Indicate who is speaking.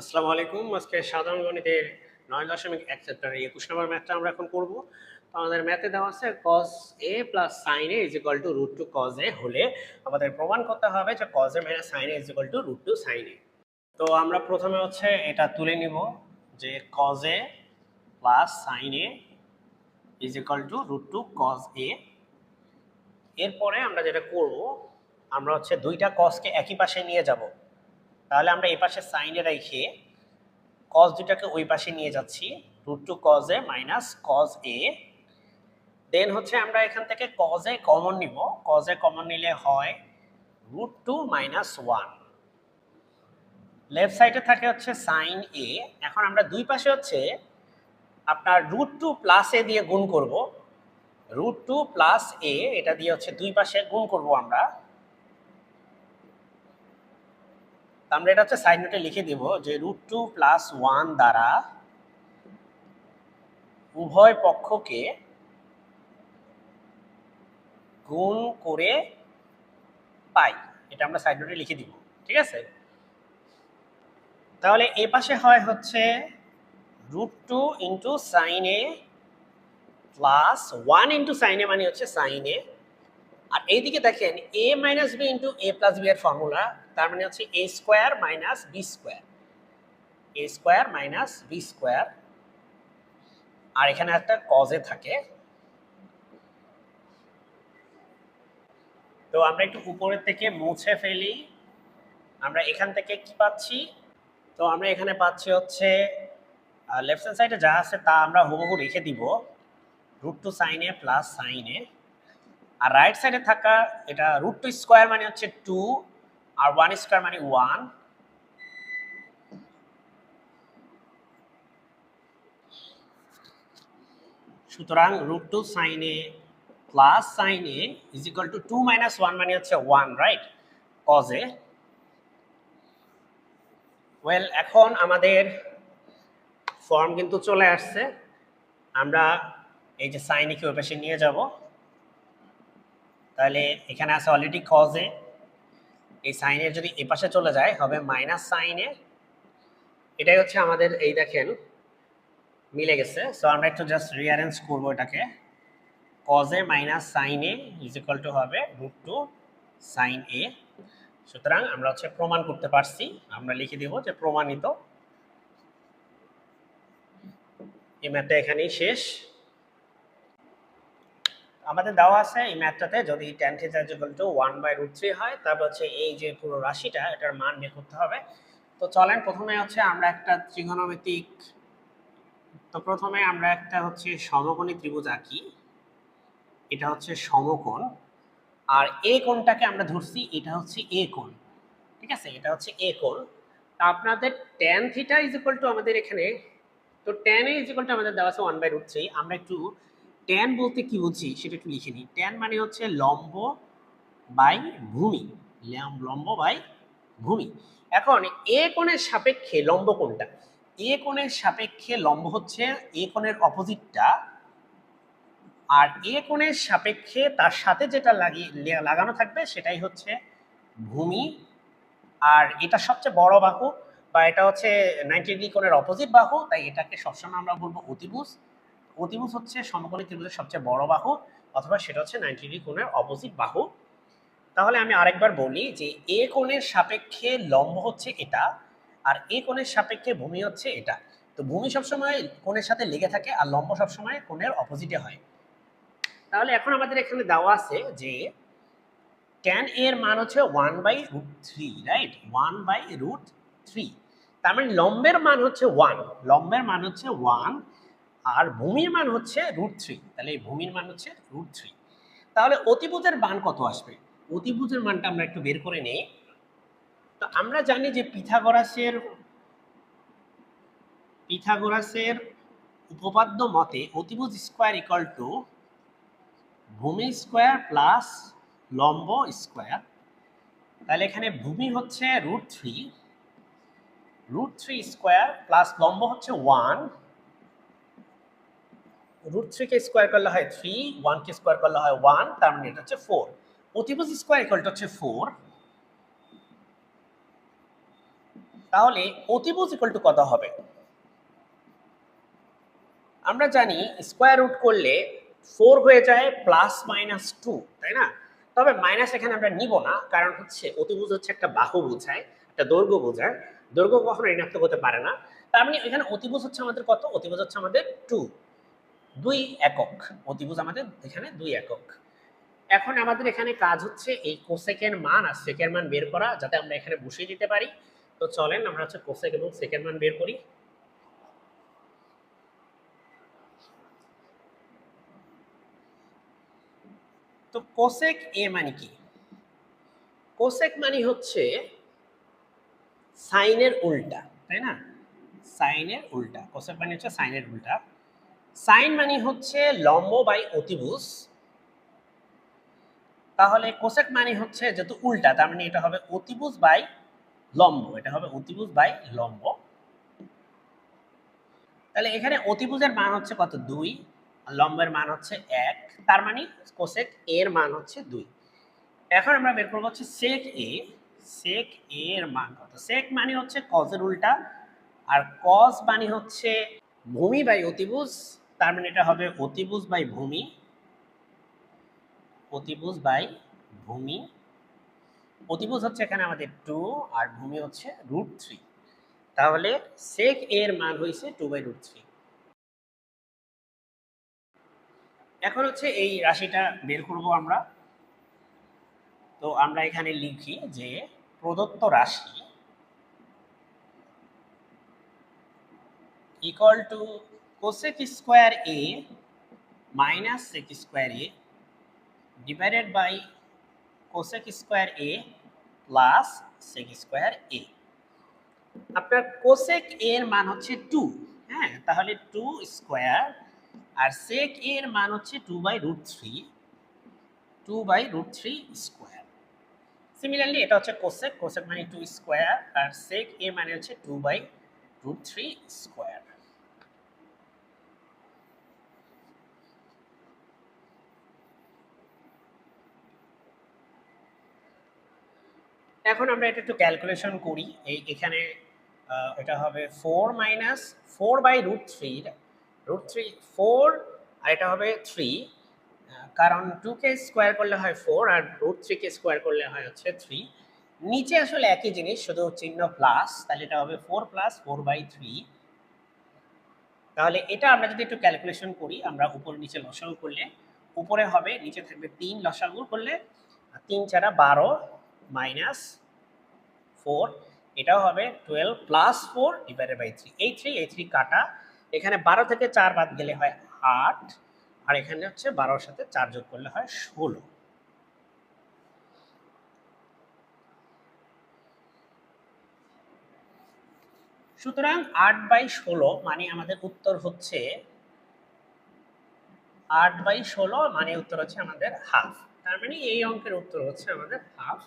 Speaker 1: আসসালামু আলাইকুম। আজকে সাধারণ গণিতের নয় দশমিক এক চ্যাপ্টারের একুশ নম্বর ম্যাথটা আমরা এখন করব। তো আমাদের ম্যাথে দেওয়া আছে cos A plus sine A is to root two cos A হলে আমাদের প্রমাণ করতে হবে যে cos A minus sine A is to root two sine A তো আমরা প্রথমে হচ্ছে এটা তুলে নিব যে cos A plus sine A is to root two cos A এরপরে আমরা যেটা করব, আমরা হচ্ছে দুইটা কজকে একই পাশে নিয়ে যাব। তাহলে আমরা এই পাশে সাইনে রেখে কজ দুটাকে ওই পাশে নিয়ে যাচ্ছি root two cos A minus cos A then হচ্ছে আমরা এখান থেকে কজ এ কমন নিব কজ এ কমন নিলে হয় root two minus one left সাইডে থাকে হচ্ছে সাইন এ এখন আমরা দুই পাশে হচ্ছে আপনার রুট টু প্লাস এ দিয়ে গুণ করব। রুট টু প্লাস এ এটা দিয়ে হচ্ছে দুই পাশে গুণ করব আমরা। আমরা এটা হচ্ছে সাইড নোটে লিখে দিব যে রুট টু প্লাস ওয়ান দ্বারা উভয় পক্ষকে গুণ করে পাই। এটা আমরা সাইড নোটে লিখে দিব, ঠিক আছে? তাহলে এ পাশে হয় হচ্ছে root two into sine A plus one into sine A মানে হচ্ছে সাইন এ আর এইদিকে দেখেন A minus B into A plus B এর ফর্মুলা তার মানে হচ্ছে A square minus B square A square minus B square আর এখানে একটা কজে থাকে। তো আমরা একটু উপরের থেকে মুছে ফেলি। আমরা এখান থেকে কি পাচ্ছি? তো আমরা এখানে পাচ্ছি হচ্ছে লেফট হ্যান্ড সাইডে যা আছে তা আমরা হুবহু রেখে দিব। রুট টু সাইনে প্লাস সাইনে আর রাইট সাইডে থাকা এটা রুট টু স্কোয়ার মানে হচ্ছে টু আর ওয়ান স্কোয়ার মানে ওয়ান সুতরাং রুট টু সাইনে প্লাস সাইনে is equal to two minus one মানে হচ্ছে ওয়ান রাইট কজে ওয়েল এখন আমাদের ফর্ম কিন্তু চলে আসছে। আমরা এই যে সাইনিকে ওই পাশে নিয়ে যাব? তাহলে এখানে আছে অলরেডি কজে এই সাইনের যদি এপাশে চলে যায়, হবে মাইনাস সাইনে এটাই হচ্ছে আমাদের এই দেখেন, মিলে গেছে। সো আমরা একটু জাস্ট রিয়ারেঞ্জ করব এটাকে। কজে minus sine A is equal to হবে রুট টু সাইন এ সুতরাং আমরা হচ্ছে প্রমাণ করতে পারছি, আমরা লিখে দিব যে প্রমাণিত। এই ম্যাথটা এখানেই শেষ। আমাদের দেওয়া আছে এই ম্যাথটাতে, যদি tan theta is equal to one by root three হয়, তারপর হচ্ছে এই যে পুরো রাশিটা, এটার মান বের করতে হবে। তো চলেন প্রথমে হচ্ছে আমরা একটা ত্রিগোণমিতিক তো প্রথমে আমরা একটা হচ্ছে সমকোণী ত্রিভুজ আঁকি। এটা হচ্ছে সমকোণ। আর এ কোণটাকে আমরা ধরছি, এটা হচ্ছে এ কোণ। ঠিক আছে? এটা হচ্ছে এ কোণ। তা আপনাদের tan theta is equal to আমাদের এখানে, তো টেন ইজ ইকুয়াল টু আমাদের দেওয়া আছে ওয়ান বাই রুট থ্রি আমরা একটু ট্যান বলতে কি বুঝি সেটা একটু লিখে নিই। ট্যান মানে হচ্ছে লম্ব বাই ভূমি। লম্ব বাই ভূমি। এখন এ কোণের সাপেক্ষে লম্ব কোণটা, এ কোণের সাপেক্ষে লম্ব হচ্ছে এ কোণের অপোজিটটা, আর এ কোণের সাপেক্ষে তার সাথে যেটা লাগিয়ে লাগানো থাকবে সেটাই হচ্ছে ভূমি। আর এটা সবচেয়ে বড় বাহু বা এটা হচ্ছে নাইনটি ডিগ্রি কোণের অপোজিট বাহু, তাই এটাকে সবসময় আমরা বলব অতিভুজ। অতিভুজ হচ্ছে সমকোণী ত্রিভুজের সবচেয়ে বড় বাহু, অথবা সেটা হচ্ছে নাইনটি ডিগ্রি কোণের অপোজিট বাহু। তাহলে আমি আরেকবার বলি যে এ কোণের সাপেক্ষে লম্ব হচ্ছে এটা, আর এ কোণের সাপেক্ষে ভূমি হচ্ছে এটা। তো ভূমি সবসময় কোণের সাথে লেগে থাকে, আর লম্ব সবসময় কোণের অপোজিটে হয়। তাহলে এখন আমাদের এখানে দেওয়া আছে যে ট্যান এর মান হচ্ছে one by root three right one by root three তার মানে লম্বের মান হচ্ছে ওয়ান লম্বের মান হচ্ছে ওয়ান আর ভূমির মান হচ্ছে রুট থ্রি তাহলে এই ভূমির মান হচ্ছে রুট থ্রি তাহলে অতিভুজের মান কত আসবে? অতিভুজের মানটা আমরা একটু বের করে নেই। তো আমরা জানি যে পিথাগোরাসের পিথাগোরাসের উপপাদ্য মতে অতিভুজ স্কোয়ার ইকুয়াল টু ভূমি স্কোয়ার প্লাস লম্ব স্কোয়ার তাহলে এখানে ভূমি হচ্ছে root three root three square plus লম্ব হচ্ছে ওয়ান রুট থ্রিকে স্কোয়ার করলে হয় থ্রি ওয়ানকে স্কোয়ার করলে হয় ওয়ান তার মানে এটা হচ্ছে ফোর অতিভুজ স্কোয়ার ইকুয়ালটা হচ্ছে ফোর তাহলে অতিভুজ ইকুয়াল টু কত হবে? আমরা জানি স্কোয়ার রুট করলে ফোর হয়ে যায় প্লাস মাইনাস টু তাই না? তবে মাইনাস এখানে আমরা নিব না, কারণ হচ্ছে অতিভুজ হচ্ছে একটা বাহু বোঝায়, একটা দৈর্ঘ্য বোঝায়। দৈর্ঘ্য কখনো ঋণাত্মক হতে পারে না। তার মানে এখানে অতিভুজ হচ্ছে আমাদের কত? অতিভুজ হচ্ছে আমাদের টু দুই একক, অতিভুজ আমাদের এখানে দুই একক। এখন আমাদের এখানে কাজ হচ্ছে এই কোসেকের মান আর সেকের মান বের করা, যাতে আমরা এখানে বসিয়ে দিতে পারি। তো চলেন, আমরা হচ্ছে কোসেক এবং সেকের মান বের করি। তো কোসেক এ মানে কি? কোসেক মানে হচ্ছে সাইনের উল্টা, তাই না? সাইনের উল্টা, কোসেক মানে হচ্ছে সাইনের উল্টা। সাইন মানে হচ্ছে লম্ব বাই অতিভুজ। তাহলে কোসেক মানে হচ্ছে যেহেতু উল্টা, তার মানে এটা হবে অতিভুজ বাই লম্ব, এটা হবে অতিভুজ বাই লম্ব। তাহলে এখানে অতিভুজের মান হচ্ছে কত? দুই লম্বের মান হচ্ছে এক, তার মানে কোসেক এর মান হচ্ছে দুই। এখন আমরা বের করব হচ্ছে সেক এ সেক এর মান কত? সেক মানে হচ্ছে কজের উল্টা, আর কজ মানে হচ্ছে ভূমি বাই অতিভুজ তার মানে এটা হবে অতিভুজ বাই ভূমি। অতিভুজ বাই ভূমি। অতিভুজ হচ্ছে এখানে আমাদের টু আর ভূমি হচ্ছে রুট থ্রি তাহলে সেক এর মান হয়েছে টু বাই রুট থ্রি এখন হচ্ছে এই রাশিটা বের করব আমরা। তো আমরা এখানে লিখি যে প্রদত্ত রাশি equal to cosec square A minus sec square A divided by cosec square A plus sec square A আপনার কোসেক এর মান হচ্ছে টু হ্যাঁ? তাহলে টু স্কোয়ার আর সেক এর মান হচ্ছে two by root three two by root three square similarly এটা হচ্ছে কোসেক কোসেক মানে টু স্কোয়ার আর সেক এ মানে হচ্ছে two by root three square এখন আমরা এটা একটু ক্যালকুলেশন করি। এই এখানে এটা হবে four minus four by root three root three four আর এটা হবে থ্রি কারণ টুকে স্কোয়ার করলে হয় ফোর আর রুট থ্রিকে স্কোয়ার করলে হয় হচ্ছে থ্রি নিচে আসলে একই জিনিস, শুধু চিহ্ন প্লাস তাহলে এটা হবে four plus four by three তাহলে এটা আমরা যদি একটু ক্যালকুলেশন করি, আমরা উপর নিচে লসাগু করলে, উপরে হবে, নিচে থাকবে তিন লসাগু করলে তিন চারা বারো মাইনাস ফোর এটাও হবে twelve plus four divided by three এই থ্রি এই থ্রি কাটা। এখানে বারো থেকে চার বাদ গেলে হয় আট, আর এখানে হচ্ছে বারোর সাথে চার যোগ করলে হয় ষোলো। সুতরাং আট বাই ষোলো মানে আমাদের উত্তর হচ্ছে, আট বাই ষোলো মানে উত্তর হচ্ছে আমাদের হাফ তার মানে এই অঙ্কের উত্তর হচ্ছে আমাদের হাফ